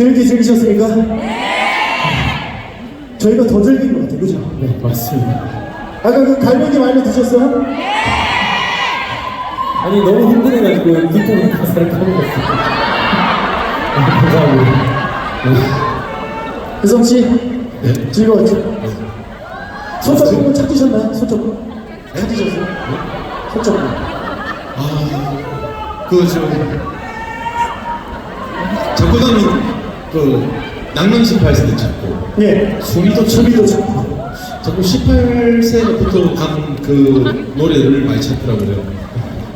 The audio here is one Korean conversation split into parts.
재밌게 즐기셨습니까? 저희가 더 즐긴 것 같아요, 그죠? 네, 맞습니다. 아까 그 갈매기 말려 드셨어요? 아니, 너무 흥분해가지고 유튜브 가사를 까먹었어요. 감사합니다. 혜성 씨, 즐거웠죠? 손잡고 찾으셨나요? 손잡고? 찾으셨어요? 손잡고. 그저 정거장님 그 낭만 18세 때 찾고 예, 수미도 수비도 찾고. 자꾸 18세부터 간 그 노래를 많이 찾더라고요.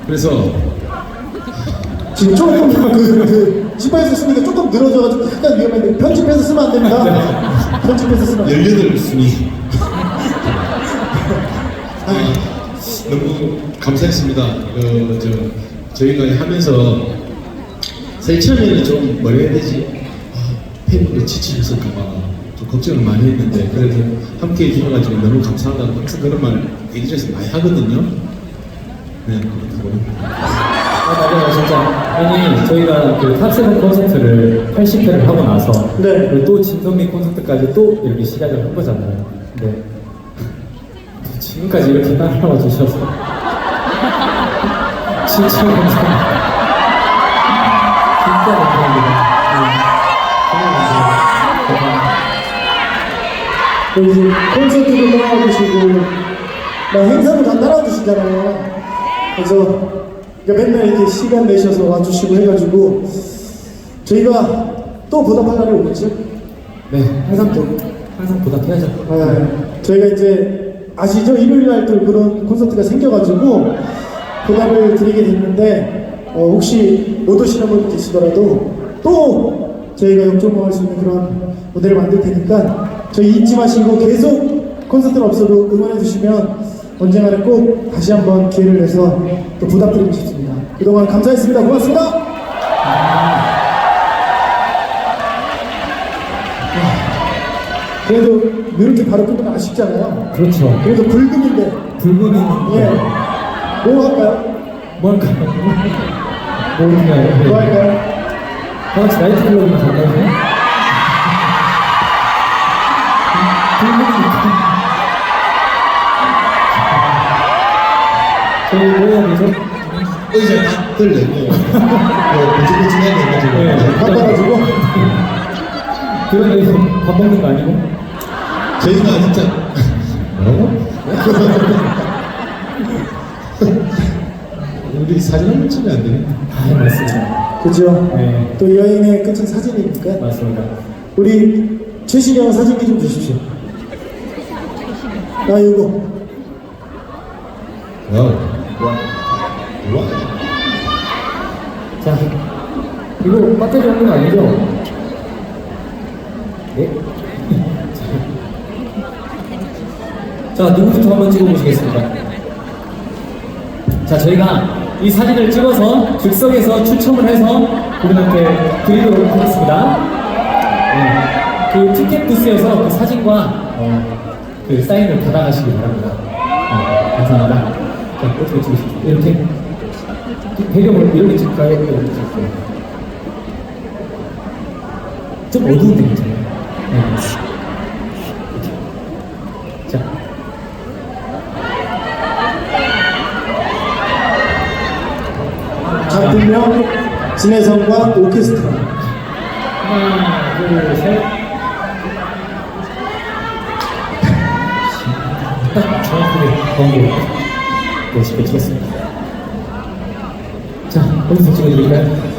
그래서 지금 조금 그, 그, 18세 쓰니까 조금 늘어져가지고 약간 위험한데 편집해서 쓰면 안 됩니다. 편집해서 쓰면 안 됩니다. 18순위 아, 너무 감사했습니다. 어, 저, 저희가 하면서 사실 처음에는 좀 뭐라 해야 되지? 아, 팬분들 지치셨을까봐 좀 걱정을 많이 했는데 그래도 함께 해주셔가지고 너무 감사하다고 항상 그런 말 얘기해서 많이 하거든요. 네, 그렇다고요. 아, 맞아요, 진짜. 아니, 저희가 그 탑세븐 콘서트를 80회를 하고 나서, 네. 그리고 또 진선미 콘서트까지 또 이렇게 시작을 한 거잖아요. 근데, 지금까지 이렇게 따라와 주셔서, 진짜 감사합니다. 진짜 감사합니다. 또 이제 콘서트도 따라와 주시고, 나 행사도 다 따라와 주시잖아요. 그래서 그러니까 맨날 이렇게 시간 내셔서 와주시고 해가지고, 저희가 또 보답할 날이 오겠죠? 네, 항상 또, 항상 보답해야죠. 네, 저희가 이제 아시죠? 일요일 날 또 그런 콘서트가 생겨가지고 보답을 드리게 됐는데 어, 혹시 못 오시는 분 계시더라도 또 저희가 역조공할 수 있는 그런 무대를 만들 테니까 저희 잊지 마시고 계속 콘서트는 없어도 응원해 주시면 언젠가는 꼭 다시 한번 기회를 내서 또 보답드리고 싶습니다. 그동안 감사했습니다. 고맙습니다. 그래도 이렇게 바로 끝나면 아쉽잖아요. 그렇죠. 그래도 불금인데 불금이 예. 뭐 할까요? 뭐 할까요? 뭐 할까요? 뭐 할까요? 다 같이 나이트클럽이나 갈까요? 저희 뭐 해야 되죠? 의자 다 들 내고 뭐 보증보증해야 돼가지고 네. 바꿔가지고 그런 데서 밥 먹는 거 아니고? 저희가 진짜 뭐라고? 우리 사진 한번 찍으면 안 되나? 아, 맞습니다. 그죠? 네. 또 여행의 끝은 사진이니까 맞습니다. 우리 최신이 형 사진기 좀 주십시오. 나 이거 와우 와우 자, 이거 없는 거 아니죠? 네. 자, 누구부터 한번 찍어보시겠습니다. 자, 저희가 이 사진을 찍어서 즉석에서 추첨을 해서 그분한테 드리도록 하겠습니다. 네. 그 티켓 부스에서 그 사진과 어, 그 사인을 받아가시기 바랍니다. 네, 감사합니다. 자, 어떻게 찍으시죠? 이렇게 배경을 이렇게 찍을까요? 이렇게 찍을까요? 좀 어두운데 괜찮아요. 네. 자. 같은 명 진혜성과 오케스트라 하나, 둘, 셋. 정확하게 광고 멋있게 찍었습니다. 자, 어디서 찍어드릴까요?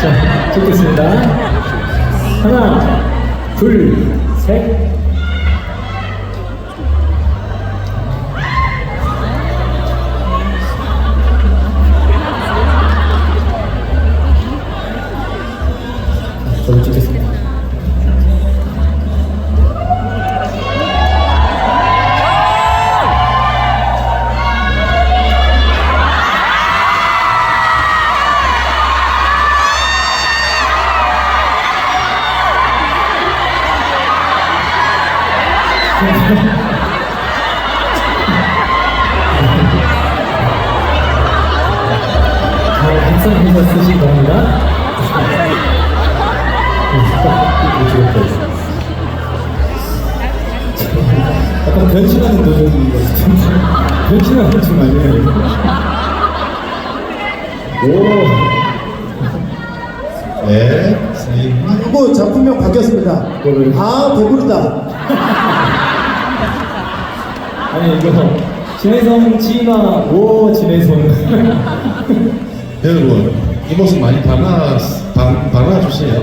자, 찍겠습니다. 하나, 둘, 셋. 약간 변신하는 도전인 것 같은데. 변신하는 중 아니에요? 오. 네. 이거 작품명 바뀌었습니다. 아 배부르다. 아니, 이거, 진해성 진화, 오, 진해성. 여러분, 이 모습 많이 반하, 반, 반화주세요.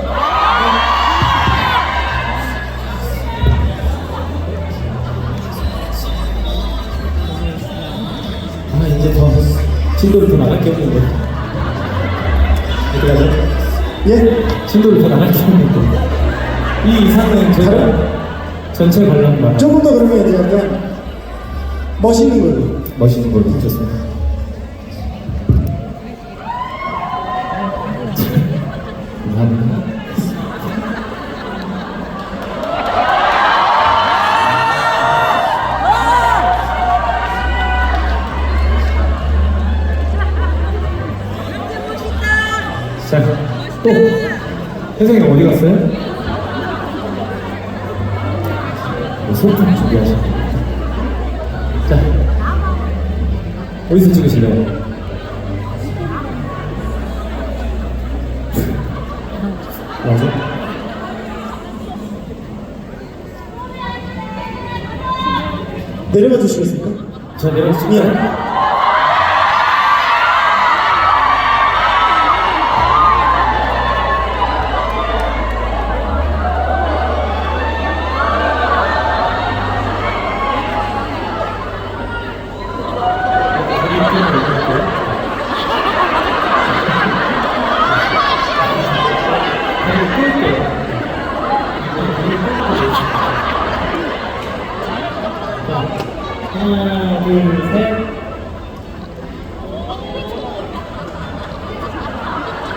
이제 더, 진도를 더 나갈 게 없는데. 어떻게 하죠? 예? 진도를 더 나갈 게 없는데. 이 이상은 저희가 전체 관람만 조금 더 그러면 약간 멋있는 걸로 멋있는 걸로 좋습니다. 자, 또 혜성이 어디 갔어요? 뭐 소품 준비하시고 자, 어디서 찍으실래요? 맞아? 내려가 주시겠습니까? 저 내려 찍을까요?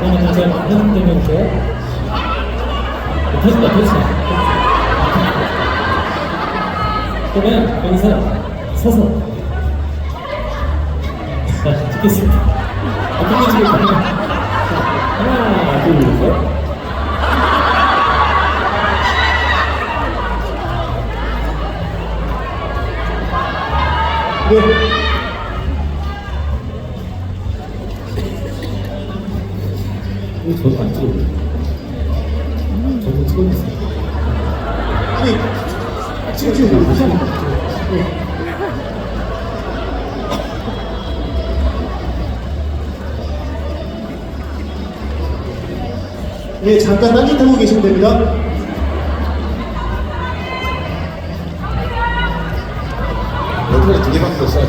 잠깐만, 제가 좀 해볼게요. 터진다, 터진다. 그러면 여기서 서서 자 찍겠습니다. 어떻게 찍을까요? 자, 하나, 둘, 셋. 네 이거 저도 안 찍어요. 저도 찍어주세요. 아니 지금 네 잠깐 딴짓하고 계시면 됩니다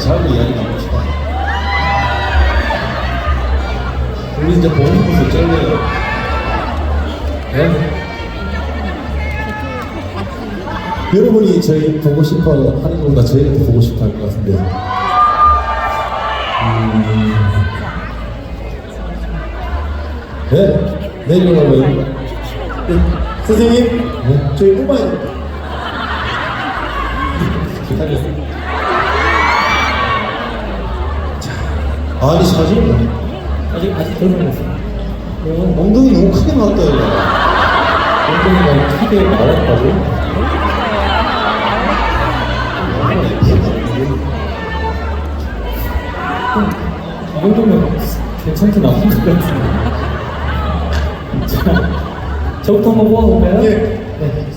잘을 이야기 나눕시다. 우리 이제 보는 모습 쩔네요. 네? 여러분이 저희 보고 싶어 하는 것보다 저희가 더 보고 싶어 할 것 같은데. 음... 네? 내려가고요. 네. 선생님 네? 저희 뽑아야 아니 사진 아직 아직 덜 먹었어요. 어, 엉덩이 너무 크게 나왔다 이거. 엉덩이 너무 크게 나왔다고? 이 정도면 괜찮게 나온 것 같은데. 자, 저부터 한번 뽑아볼까요? 예. 네.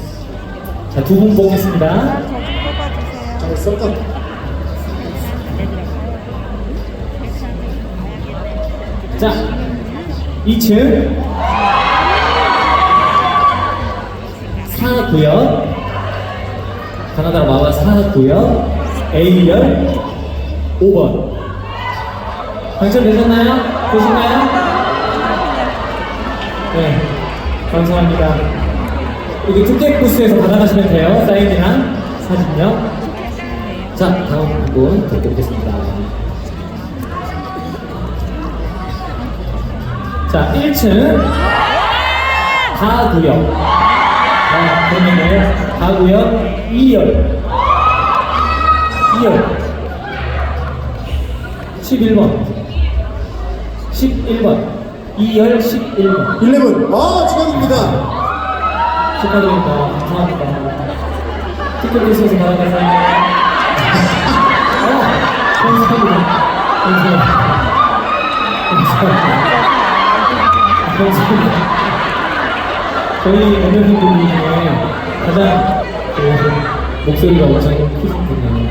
자, 두 분 뽑겠습니다. 잘 썼다. 자, 2층. 4구역. 가나다로 마와 4구역. A열 5번. 당첨되셨나요? 보신가요? 네 감사합니다. 여기 티켓 부스에서 받아가시면 돼요. 사인이랑 사진요. 자 다음 분 부탁드리겠습니다 자, 1층 가구역. 아, 그러면은 가구역 2열. 2열. 11번. 11번. 2열 11번. 11. 아, 축하드립니다. 축하드립니다. 감사합니다. 티켓 부스에서 받아가세요. 어, 감사합니다. 감사합니다. 감사합니다. 저희 어머님들 중에 가장 그 목소리가 엄청 크신 분이에요.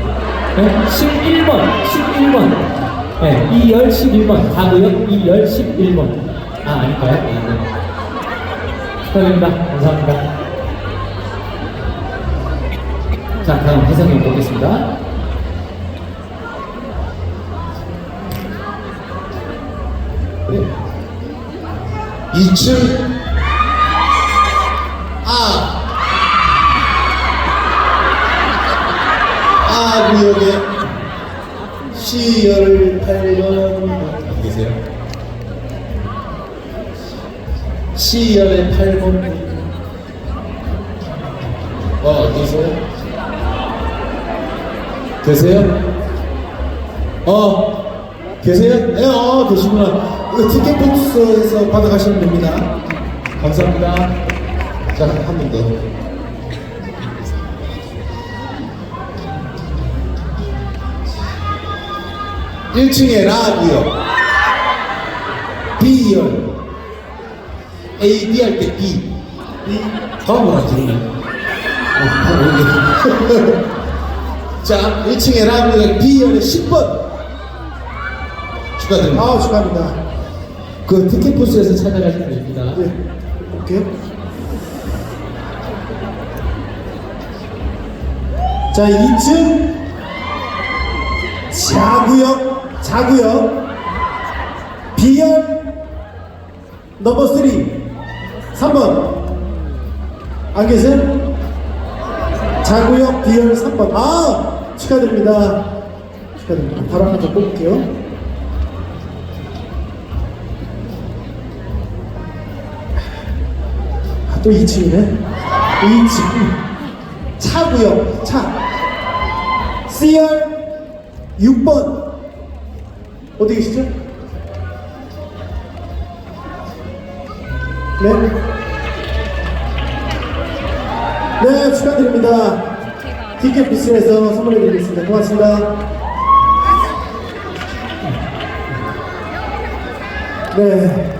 네? 11번, 11번. 네, 2열 11번. 가구역 2열 11번. 아, 아닐까요? 아, 네. 축하드립니다. 감사합니다. 자, 다음 회장님 보겠습니다. 2층 아. 아 구역에 C18번 계세요? C열의 8번 어 어디세요? 계세요? 어 계세요? 네, 어 계시구나. 이거 티켓 복스에서 받아가시면 됩니다. 감사합니다. 자, 한번 더. 일층에 라고요. B열. A, B 할 때 B. B. 다음은 안 들리네. 어, 다음. 자, 1층에 라고요. B열의 10번. 축하드립니다. 아, 축하합니다. 그 티켓 부스에서 찾아가시면 됩니다. 예. 볼게요. 자, 2층 자구역, 자구역 B열 넘버 3 3번 안 계세요? 자구역 B열 3번 아 축하드립니다 축하드립니다 바로 하나 더 뽑을게요 또 2층이네 2층 차구역 차 C열 6번 어디 계시죠? 네. 네, 축하드립니다. 티켓 부스에서 선물해 드리겠습니다. 고맙습니다. 네.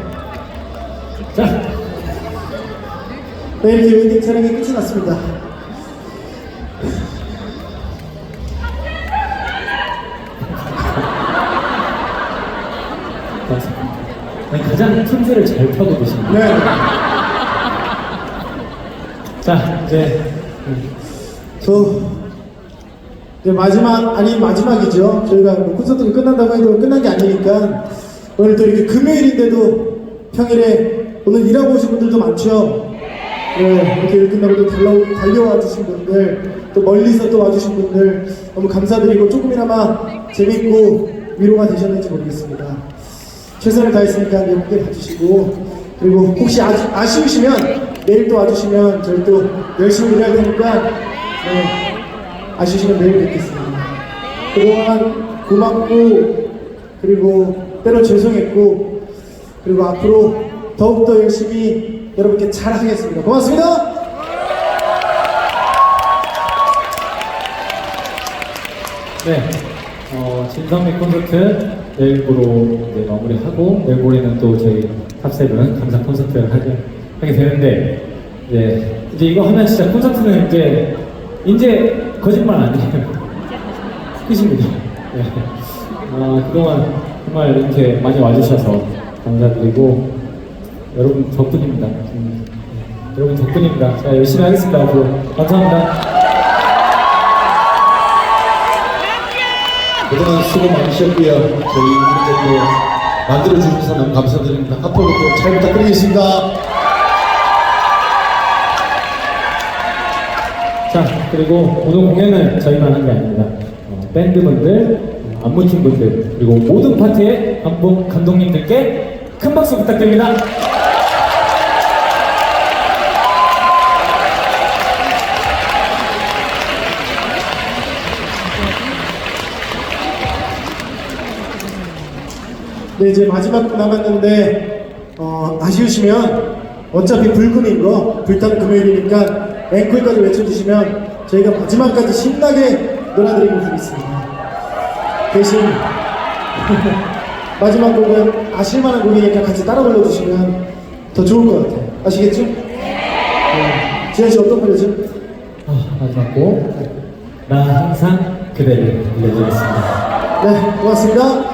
네, 이렇게 웨딩 촬영이 끝이 났습니다. 아니, 가장 틈새를 잘 타고 계십니다. 네. 자, 이제 저 이제 마지막 아니 마지막이죠. 저희가 뭐 콘서트가 끝난다고 해도 끝난 게 아니니까 오늘 또 이렇게 금요일인데도 평일에 오늘 일하고 오신 분들도 많죠. 네, 이렇게 일 끝나고 또 달려, 달려와 주신 분들, 또 멀리서 또 와주신 분들 너무 감사드리고 조금이나마 재밌고 위로가 되셨는지 모르겠습니다. 최선을 다했으니까 예쁘게 봐주시고 그리고 혹시 아, 아쉬우시면 내일 또 와주시면 저희 또 열심히 일할 테니까 네, 아쉬우시면 내일 뵙겠습니다. 그동안 고맙고 그리고 때로 죄송했고 그리고 앞으로 더욱더 열심히 여러분께 잘하겠습니다. 고맙습니다. 네, 어, 진성미 콘서트 내일 모로 이제 마무리하고 내일 모레는 또 저희 탑세븐 감사 콘서트를 하게, 하게 되는데 이제 이제 이거 하면 진짜 콘서트는 이제 이제 거짓말 아니에요. 끝입니다. 네. 아, 그동안 정말 이렇게 많이 와주셔서 감사드리고 여러분 덕분입니다. 음, 여러분 덕분입니다. 자 열심히 하겠습니다. 앞으로 감사합니다. 그동안 수고 많으셨고요. 저희 또 만들어주셔서 너무 감사드립니다. 앞으로도 잘 부탁드리겠습니다. 자 그리고 오늘 공연은 저희만 한 게 아닙니다. 어, 밴드분들, 안무팀분들 그리고 모든 파트의 감독, 감독님들께 큰 박수 부탁드립니다. 네, 이제 마지막 분 남았는데, 어, 아쉬우시면, 어차피 불금인 거, 불타는 금요일이니까, 앵콜까지 외쳐주시면, 저희가 마지막까지 신나게 놀아드리고 가겠습니다. 대신, 마지막 곡은 아실만한 곡이니까 같이 따라 불러주시면 더 좋을 것 같아요. 아시겠죠? 네. 지현 씨 어떤 노래죠? 아, 마지막 곡. 나 항상 그대를 들려드리겠습니다. 네, 고맙습니다.